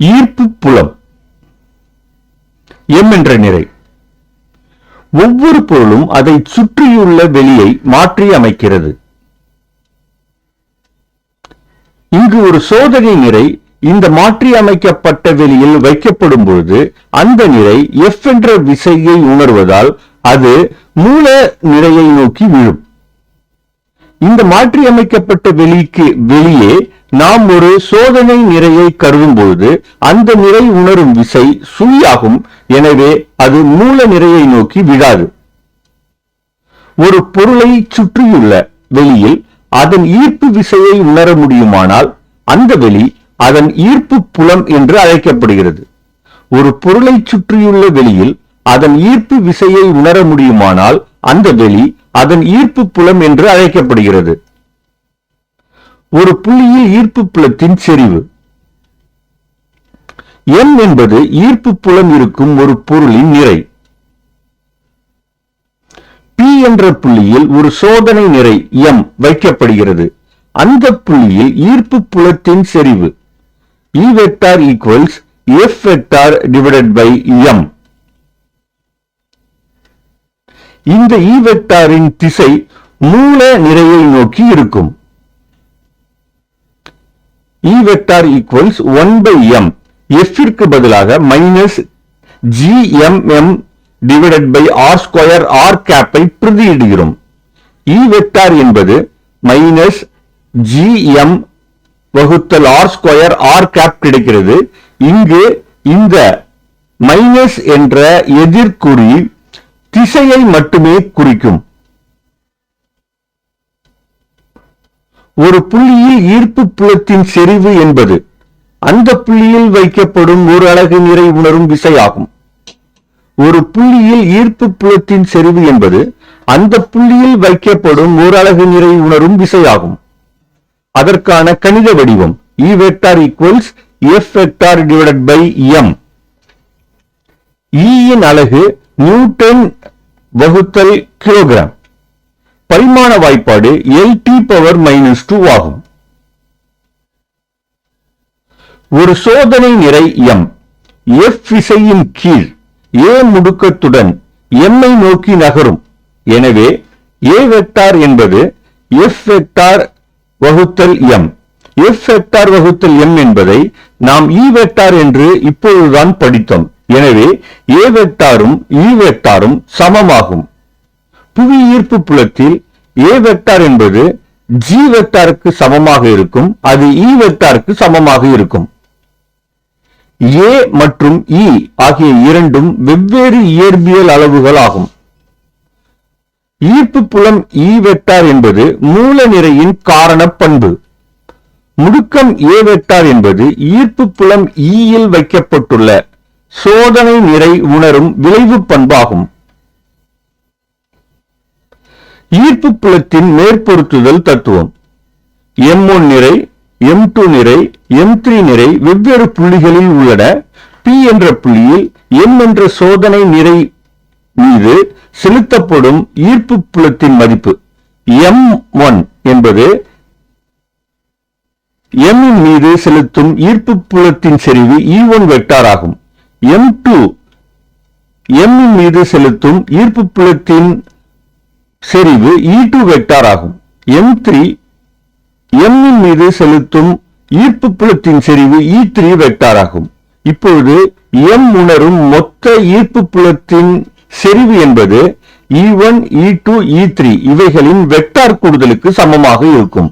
ஈர்ப்பு புலம். எம் என்ற நிறை. ஒவ்வொரு பொருளும் அதை சுற்றியுள்ள வெளியை மாற்றி அமைக்கிறது. இங்கு ஒரு சோதனை நிறை இந்த மாற்றி அமைக்கப்பட்ட வெளியில் வைக்கப்படும் பொழுது அந்த நிறை எஃப் என்ற விசையை உணர்வதால் அது மூல நிறையை நோக்கி விழும். இந்த மாற்றி அமைக்கப்பட்ட வெளிக்கு வெளியே நாம் ஒரு சோதனை நிறையை கருதும் பொழுது அந்த நிறை உணரும் விசை சுழியாகும். எனவே அது மூல நிறையை நோக்கி விழாது. ஒரு பொருளை சுற்றியுள்ள வெளியில் அதன் ஈர்ப்பு விசையை உணர முடியுமானால் அந்த வெளி அதன் ஈர்ப்பு புலம் என்று அழைக்கப்படுகிறது. ஒரு பொருளை சுற்றியுள்ள வெளியில் அதன் ஈர்ப்பு விசையை உணர முடியுமானால் அந்த வெளி அதன் ஈர்ப்பு புலம் என்று அழைக்கப்படுகிறது. ஒரு புள்ளியில் ஈர்ப்பு புலத்தின் செறிவு. எம் என்பது ஈர்ப்பு புலம் இருக்கும் ஒரு பொருளின் நிறை. பி என்ற புள்ளியில் ஒரு சோதனை நிறை எம் வைக்கப்படுகிறது. அந்த புள்ளியில் ஈர்ப்பு புலத்தின் செறிவு. E vector equals F vector divided by M. இந்த E வெக்டாரின் திசை மூல நிறையை நோக்கி இருக்கும். E vector equals one by M எஃபிற்கு பதிலாக minus G M M divided by R square R கேப்பை பிரதியிடுகிறோம். E வெக்டார் என்பது மைனஸ் ஜி எம் வகுத்தல் ஆர் ஸ்கொயர் ஆர் கேப் கிடைக்கிறது. இங்கு இந்த மைனஸ் என்ற எதிர்குறி திசையை மட்டுமே குறிக்கும். ஒரு புள்ளியில் ஈர்ப்பு புலத்தின் செறிவு என்பது அந்த புள்ளியில் வைக்கப்படும் ஒரு அலகு நிறை உணரும் விசையாகும். ஒரு புள்ளியில் ஈர்ப்பு புலத்தின் செறிவு என்பது அந்த புள்ளியில் வைக்கப்படும் ஒரு அலகு நிறை உணரும் விசையாகும். அதற்கான கணித வடிவம் E vector equals F vector divided by M இயின் அழகு அலகு நியூட்டன் வகுத்தல் கிலோகிராம் பரிமாண வாய்ப்பாடு LT பவர் மைனஸ் டூ ஆகும். ஒரு சோதனை நிறை எம் எஃப் விசையின் கீழ் ஏ முடுக்கத்துடன் M நோக்கி நகரும். எனவே ஏ வெக்டார் என்பது எஃப் வெக்டார் வகுத்தல் எம் எஃப் வெக்டார் வகுத்தல் எம் என்பதை நாம் e இ வெக்டார் என்று இப்பொழுதுதான் படித்தோம். எனவே ஏ வெக்டாரும் இ வெக்டாரும் சமமாகும். புவி ஈர்ப்பு புலத்தில் A வெக்டார் என்பது G வெக்டாருக்கு சமமாக இருக்கும் அது E வெக்டாருக்கு சமமாக இருக்கும். A மற்றும் E ஆகிய இரண்டும் வெவ்வேறு இயற்பியல் அளவுகள் ஆகும். ஈர்ப்பு புலம் E வெக்டார் என்பது மூல நிறையின் காரண பண்பு. முடுக்கம் A வெக்டார் என்பது ஈர்ப்பு புலம் E வைக்கப்பட்டுள்ள சோதனை நிறை உணரும் விளைவு பண்பாகும். ஈர்ப்பு புலத்தின் மேற்பொருத்துதல் தத்துவம். M1 நிறை M2 நிறை M3 நிறை வெவ்வேறு புள்ளிகளில் உள்ளன P என்ற புள்ளியில் M என்ற சோதனை நிறை மீது செலுத்தப்படும் ஈர்ப்பு புலத்தின் மதிப்பு. M1 என்பது M மீது செலுத்தும் ஈர்ப்பு புலத்தின் செறிவு E1 வெக்டார் ஆகும். M2 M இன் மீது செலுத்தும் ஈர்ப்பு புலத்தின் செறிவு E2 வெக்டார் ஆகும். M3 M இன் மீது செலுத்தும் ஈர்ப்பு புலத்தின் செறிவு E3 வெக்டார் ஆகும். இப்பொழுது M உணரும் மொத்த ஈர்ப்பு புலத்தின் செறிவு என்பது E1 E2 E3 இவைகளின் வெக்டார் கூடுதலுக்கு சமமாக இருக்கும்.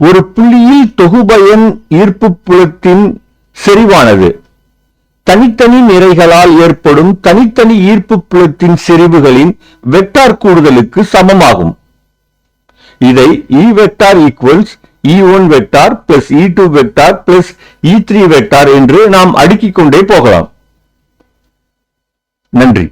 ஒரு புள்ளியில் தொகுபயன் ஈர்ப்பு புலத்தின் செறிவானது. தனித்தனி நிறைகளால் ஏற்படும் தனித்தனி ஈர்ப்பு புலத்தின் செறிவுகளின் வெக்டார் கூடுதலுக்கு சமமாகும். இதை E vector equals E one vector plus E2 vector plus E3 vector என்று நாம் அடுக்கிக் கொண்டே போகலாம். நன்றி.